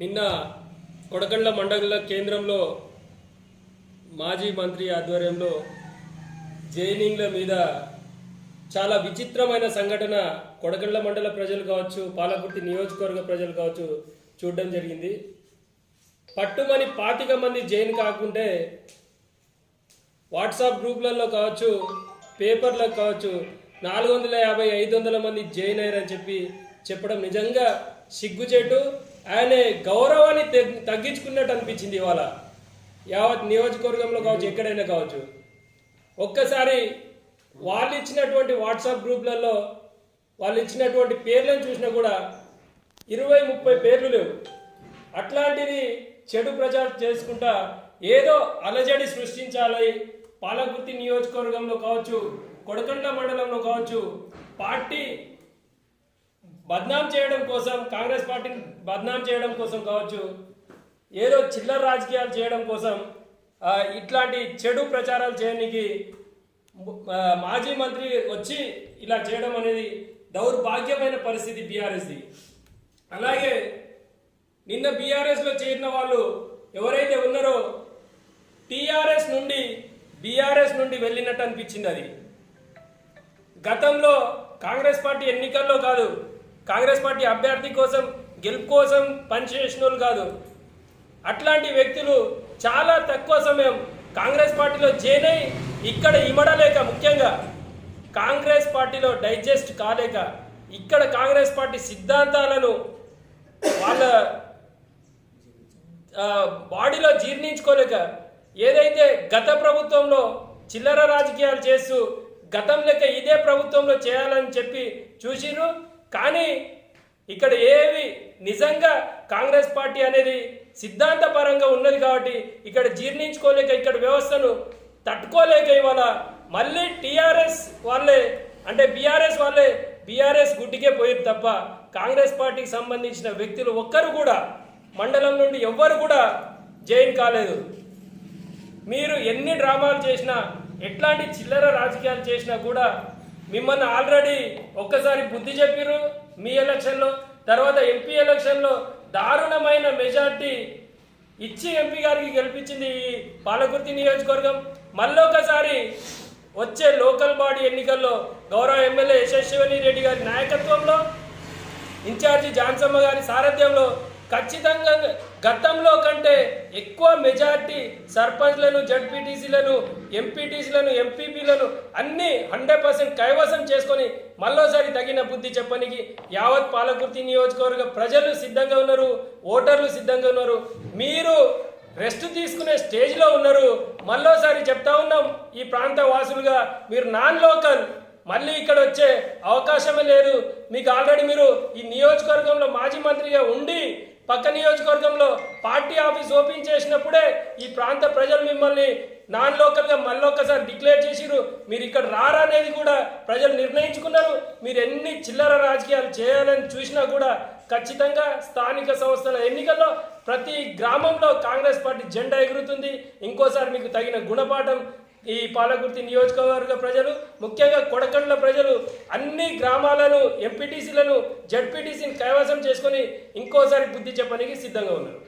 నిన్న కొడకండ్ల మండల కేంద్రంలో మాజీ మంత్రి ఆధ్వర్యంలో జైనింగ్ల మీద చాలా విచిత్రమైన సంఘటన కొడకండ్ల మండల ప్రజలు కావచ్చు పాలకుర్తి నియోజకవర్గ ప్రజలు కావచ్చు చూడడం జరిగింది. పట్టుమని పాతిక మంది జైన్ కాకుంటే వాట్సాప్ గ్రూప్లలో కావచ్చు పేపర్లో కావచ్చు నాలుగు వందల యాభై ఐదు వందల మంది జైన్ అయ్యారని చెప్పి చెప్పడం నిజంగా సిగ్గుచేటు ఆయన గౌరవాన్ని తగ్- తగ్గించుకున్నట్టు అనిపించింది ఇవాళ. యావత్ నియోజకవర్గంలో కావచ్చు ఎక్కడైనా కావచ్చు. ఒక్కసారి వాళ్ళు ఇచ్చినటువంటి వాట్సాప్ గ్రూప్లలో వాళ్ళు ఇచ్చినటువంటి పేర్లను చూసినా కూడా ఇరవై ముప్పై పేర్లు లేవు. అట్లాంటిది చెడు ప్రచారం చేసుకుంటా ఏదో అలజడి సృష్టించాలి. పాలకుర్తి నియోజకవర్గంలో కావచ్చు కొడకండ మండలంలో కావచ్చు పార్టీ బద్నాం చేయడం కోసం కాంగ్రెస్ పార్టీని బద్నాం చేయడం కోసం కావచ్చు ఏదో చిల్లర రాజకీయాలు చేయడం కోసం ఇట్లాంటి చెడు ప్రచారాలు చేయడానికి మాజీ మంత్రి వచ్చి ఇలా చేయడం అనేది దౌర్భాగ్యమైన పరిస్థితి బీఆర్ఎస్ది. అలాగే నిన్న బీఆర్ఎస్లో చేరిన వాళ్ళు ఎవరైతే ఉన్నారో టీఆర్ఎస్ నుండి బీఆర్ఎస్ నుండి వెళ్ళినట్టు అనిపించింది అది. గతంలో కాంగ్రెస్ పార్టీ ఎన్నికల్లో కాదు కాంగ్రెస్ పార్టీ అభ్యర్థి కోసం గెలుపు కోసం పనిచేసిన వాళ్ళు కాదు. అట్లాంటి వ్యక్తులు చాలా తక్కువ సమయం కాంగ్రెస్ పార్టీలో జాయిన్ ఇక్కడ ఇమడలేక ముఖ్యంగా కాంగ్రెస్ పార్టీలో డైజెస్ట్ కాలేక ఇక్కడ కాంగ్రెస్ పార్టీ సిద్ధాంతాలను వాళ్ళ బాడీలో జీర్ణించుకోలేక ఏదైతే గత ప్రభుత్వంలో చిల్లర రాజకీయాలు చేస్తూ గతం లెక్క ఇదే ప్రభుత్వంలో చేయాలని చెప్పి చూసిరు కానీ ఇక్కడ ఏవి నిజంగా కాంగ్రెస్ పార్టీ అనేది సిద్ధాంతపరంగా ఉన్నది కాబట్టి ఇక్కడ జీర్ణించుకోలేక ఇక్కడ వ్యవస్థను తట్టుకోలేక ఇవాళ మళ్ళీ టీఆర్ఎస్ వాళ్ళే అంటే బీఆర్ఎస్ వాళ్ళే బీఆర్ఎస్ గుడ్డికే పోయారు తప్ప కాంగ్రెస్ పార్టీకి సంబంధించిన వ్యక్తులు ఒక్కరు కూడా మండలం నుండి ఎవ్వరు కూడా జైన్ కాలేదు. మీరు ఎన్ని డ్రామాలు చేసినా ఎట్లాంటి చిల్లర రాజకీయాలు చేసినా కూడా మిమ్మల్ని ఆల్రెడీ ఒక్కసారి బుద్ధి చెప్పిరు మీ ఎలక్షన్లో తర్వాత ఎంపీ ఎలక్షన్లో దారుణమైన మెజార్టీ ఇచ్చి ఎంపీ గారికి గెలిపించింది ఈ పాలకుర్తి నియోజకవర్గం. మళ్ళొకసారి వచ్చే లోకల్ బాడీ ఎన్నికల్లో గౌరవ ఎమ్మెల్యే యశస్విని రెడ్డి గారి నాయకత్వంలో ఇన్ఛార్జి జాన్సమ్మ గారి సారథ్యంలో ఖచ్చితంగా గతంలో కంటే ఎక్కువ మెజార్టీ సర్పంచ్లను జడ్పీటీసీలను ఎంపీటీసీలను ఎంపీపీలను అన్నీ హండ్రెడ్ పర్సెంట్ కైవసం చేసుకొని మళ్ళోసారి తగిన బుద్ధి చెప్పనికి యావత్ పాలకుర్తి నియోజకవర్గ ప్రజలు సిద్ధంగా ఉన్నారు ఓటర్లు సిద్ధంగా ఉన్నారు. మీరు రెస్ట్ తీసుకునే స్టేజ్లో ఉన్నారు. మళ్ళోసారి చెప్తా ఉన్నాం ఈ ప్రాంత వాసులుగా మీరు నాన్ లోకల్. మళ్ళీ ఇక్కడ వచ్చే అవకాశమే లేదు. మీకు ఆల్రెడీ మీరు ఈ నియోజకవర్గంలో మాజీ మంత్రిగా ఉండి పక్క నియోజకవర్గంలో పార్టీ ఆఫీస్ ఓపెన్ చేసినప్పుడే ఈ ప్రాంత ప్రజలు మిమ్మల్ని నాన్ లోకల్గా మళ్ళొక్కసారి డిక్లేర్ చేసిరు మీరు ఇక్కడ రారనేది కూడా ప్రజలు నిర్ణయించుకున్నారు. మీరు ఎన్ని చిల్లర రాజకీయాలు చేయాలని చూసినా కూడా ఖచ్చితంగా స్థానిక సంస్థల ఎన్నికల్లో ప్రతి గ్రామంలో కాంగ్రెస్ పార్టీ జెండా ఎగురుతుంది. ఇంకోసారి మీకు తగిన గుణపాఠం ఈ పాలకుర్తి నియోజకవర్గ ప్రజలు ముఖ్యంగా కొడకండ్ల ప్రజలు అన్ని గ్రామాలను ఎంపీటీసీలను జడ్పీటీసీని కైవసం చేసుకొని ఇంకోసారి బుద్ధి చెప్పడానికి సిద్ధంగా ఉన్నారు.